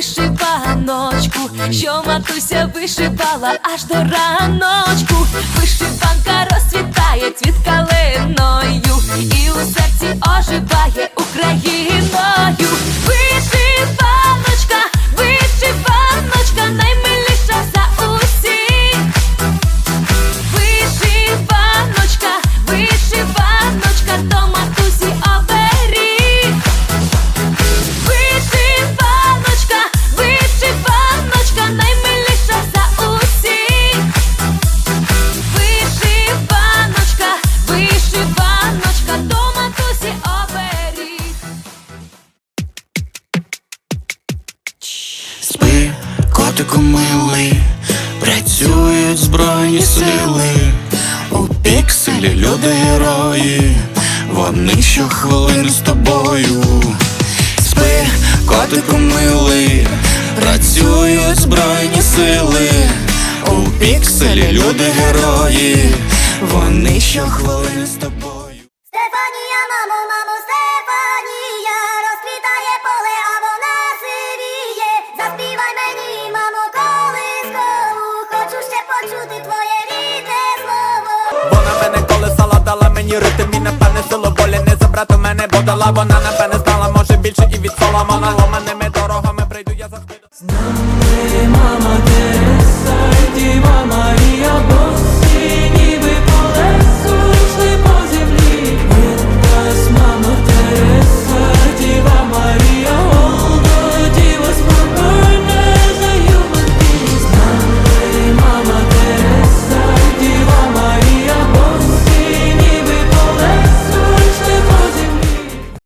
вишиваночку, що матуся вишивала аж до раночку. Вишиванка розцвітає цвіт котику милий, працюють збройні сили, у пікселі люди герої, вони щохвилини з тобою. Спи, котику милий, працюють збройні сили, у пікселі люди герої, вони щохвилини з тобою. Стефанія, мамо, мамо, мені рити, мій напевне силу волі не забрати мене, бо дала вона напевне знала, може більше і від сола Вона ломаними дорогами прийду, я завжди З мама